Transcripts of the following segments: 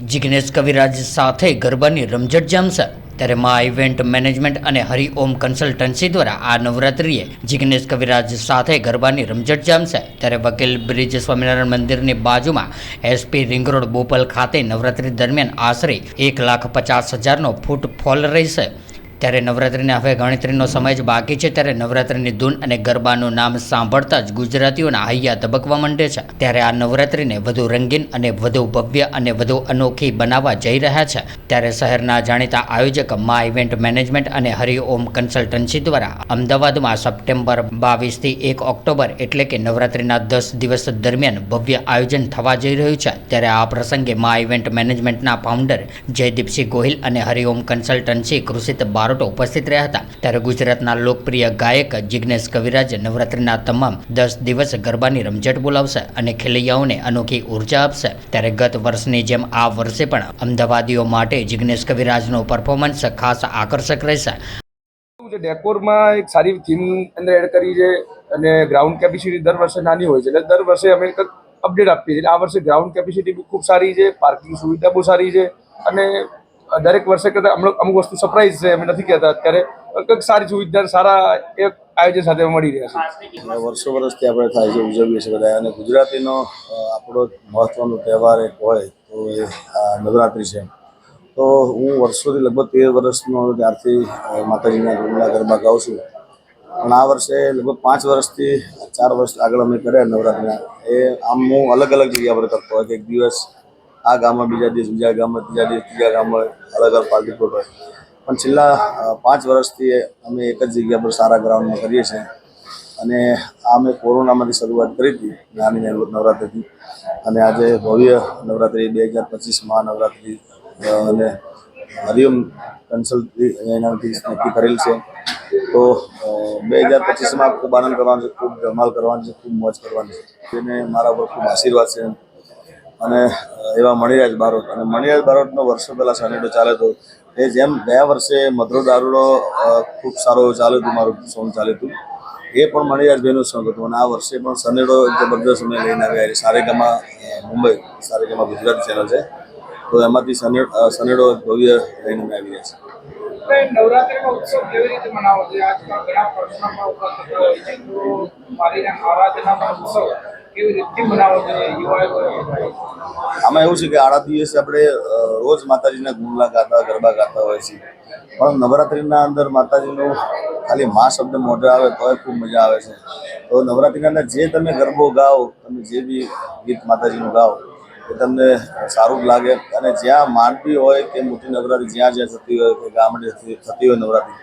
જિગ્નેશ કવિરાજ સાથે ગરબાની રમઝટ જામશે ત્યારે મા ઇવેન્ટ મેનેજમેન્ટ અને હરિઓમ કન્સલ્ટન્સી દ્વારા આ નવરાત્રિએ જિગ્નેશ કવિરાજ સાથે ગરબાની રમઝટ જામશે ત્યારે વકીલ બ્રિજ સ્વામિનારાયણ મંદિરની બાજુમાં એસપી રિંગ રોડ બોપલ ખાતે નવરાત્રિ દરમિયાન આશરે એક લાખ પચાસ હજારનો ફૂટફોલ રહેશે. ત્યારે નવરાત્રિને હવે ગણતરીનો સમય જ બાકી છે. ત્યારે નવરાત્રિની ધૂન અને ગરબાનું નામ સાંભળતા જ ગુજરાતીઓના હૈયા ધબકવા માંડે છે. ત્યારે આ નવરાત્રિને વધુ રંગીન અને વધુ ભવ્ય અને વધુ અનોખી બનાવવા જઈ રહ્યા છે. ત્યારે શહેરના જાણીતા આયોજક મા ઇવેન્ટ મેનેજમેન્ટ અને હરિઓમ કન્સલ્ટન્સી દ્વારા અમદાવાદમાં સપ્ટેમ્બર બાવીસથી એક ઓક્ટોબર એટલે કે નવરાત્રિના દસ દિવસ દરમિયાન ભવ્ય આયોજન થવા જઈ રહ્યું છે. ત્યારે આ પ્રસંગે મા ઇવેન્ટ મેનેજમેન્ટના ફાઉન્ડર જયદીપસિંહ ગોહિલ અને હરિઓમ કન્સલ્ટન્સી કૃષિત બારોટો ઉપસ્થિત રહ્યા હતા. ત્યારે ગુજરાતના લોકપ્રિય ગાયક જિગ્નેશ કવિરાજ નવરાત્રિના તમામ દસ દિવસ ગરબાની રમઝટ બોલાવશે અને ખેલૈયાઓને અનોખી ઊર્જા આપશે. ત્યારે ગત વર્ષની જેમ આ વર્ષે પણ અમદાવાદીઓ માટે જિગ્નેશ કવિરાજનો પરફોર્મન્સ ખાસ આકર્ષક રહેશે. ડેકોરમાં એક સારી થીમ અંદર એડ કરી છે અને ગ્રાઉન્ડ કેપેસિટી દર વર્ષે નાની હોય છે. એટલે દર વર્ષે અમે અપડેટ આપીએ છીએ. આ વર્ષે ગ્રાઉન્ડ કેપેસિટી બી ખૂબ સારી છે પાર્કિંગ સુવિધા બહુ સારી છે અને દરેક વર્ષે કરતાં અમુક અમુક વસ્તુ સરપ્રાઈઝ છે, અમે નથી કહેતા. અત્યારે કંઈક સારી સુવિધા સારા એક આયોજન સાથે મળી રહ્યા છે વર્ષો વર્ષથી આપણે થાય છે, ઉજવીએ છીએ બધા. અને ગુજરાતીનો આપણો મહત્ત્વનો તહેવાર એક હોય તો એ નવરાત્રિ છે. તો હું વર્ષોથી લગભગ તેર વર્ષનો ત્યારથી માતાજીના ગરબા ગરબા ગાઉં છું. પણ આ વર્ષે લગભગ પાંચ વર્ષથી, ચાર વર્ષ આગળ અમે કર્યા નવરાત્રિના. એ આમ હું અલગ અલગ જગ્યા પર કરતો હોય એક દિવસ આ ગામમાં બીજા દિવસ બીજા ગામમાં ત્રીજા દિવસ ત્રીજા ગામમાં અલગ અલગ પાર્ટી પ્લોટ હોય. પણ છેલ્લા પાંચ વર્ષથી અમે એક જ જગ્યા પર સારા ગ્રાઉન્ડમાં કરીએ છીએ. અને આ અમે કોરોનામાંથી શરૂઆત કરી હતી, નાની નવરાત્રિથી અને આજે ભવ્ય નવરાત્રિ, બે હજાર પચીસમાં નવરાત્રિ અને હરિઓમ કન્સલ્ટી એનાથી નક્કી કરેલ છે. તો બે હજાર પચીસમાં ખૂબ આનંદ કરવાનો છે, ખૂબ ધમાલ કરવાની છે, ખૂબ મોજ કરવાની છે. એને મારા પર ખૂબ આશીર્વાદ છે. અને એવા મણિરાજ બારોટ. અને મણિરાજ બારોટનો વર્ષો પહેલાં સનેડો ચાલે તો એ જેમ ગયા વર્ષે મધુરો દારૂડો ખૂબ સારો ચાલ્યું હતું, મારું સોંગ ચાલ્યું હતું. એ પણ મણિરાજભાઈનું સોંગ હતું. અને આ વર્ષે પણ સનેડો જબરદસ્ત અમે લઈને આવ્યા. છે સારેગામાં મુંબઈ, સારેગામાં ગુજરાતી ચેનલ છે. તો એમાંથી સને સનેડો ભવ્ય લઈને અમે આવી રહ્યા છે. કેવી રીતે મનાવો? છો યુવાઓ આમાં એવું છે કે આડા દિવસે આપણે રોજ માતાજીના ગુણલા ગાતા, ગરબા ગાતા હોય છે. પણ નવરાત્રિના અંદર માતાજીનું ખાલી મા શબ્દ મોઢે આવે તોય ખૂબ મજા આવે છે. તો નવરાત્રિના અંદર જે તમે ગરબો ગાઓ, તમે જે બી ગીત માતાજીનું ગાઓ, એ તમને સારું લાગે. અને જ્યાં માંડવી હોય કે મોટી નવરાત્રિ જ્યાં જ્યાં થતી હોય, કે ગામડે થતી હોય નવરાત્રિ.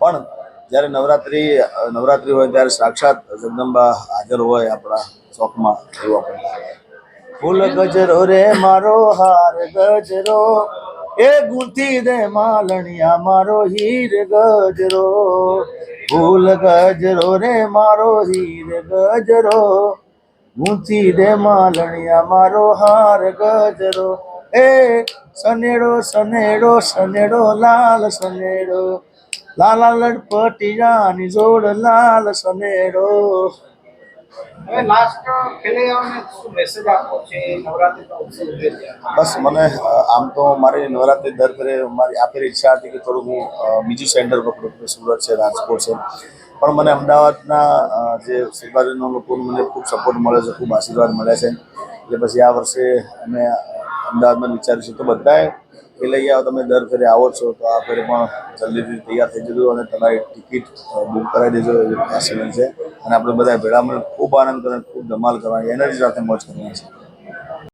પણ જ્યારે નવરાત્રિ નવરાત્રિ હોય ત્યારે સાક્ષાત જગદંબા હાજર હોય આપણા ચોકમાં એવું આપણને ફૂલ ગજરો રે મારો, હાર ગજરો. એ ગુંથી દે માલણિયા, મારો હીર ગજરો. ફૂલ ગજરો રે મારો, હીર ગજરો. ગુંથી દે માલણિયા, મારો, હાર ગજરો. એ સનેડો સનેડો સનેડો, લાલ સનેડો. લાલા લડપટિયાની જોડ લાલ સનેડો. બસ મને આમ તો મારી નવરાત્રિ દર ફેરે મારી આપેલી ઈચ્છા હતી કે થોડું હું બીજું સેન્ટર પકડું સુરત છે, રાજકોટ છે. પણ મને અમદાવાદના જે સરકારીનો લોકોનો મને ખૂબ સપોર્ટ મળે છે, ખૂબ આશીર્વાદ મળે છે. એટલે પછી આ વર્ષે અમે અમદાવાદમાં વિચારીશું તો બધાએ એ લઈ આવો, તમે દર ફેરે આવો છો. તો આ ફેરે પણ જલ્દીથી તૈયાર થઈ જજો અને તમારી ટિકિટ બુક કરાવી દેજો એવી ખાસ છે. અને આપણે બધા મળે ખૂબ આનંદ કરવાનો ખૂબ ધમાલ કરવાની, એનર્જી સાથે મોજ કરવાની છે.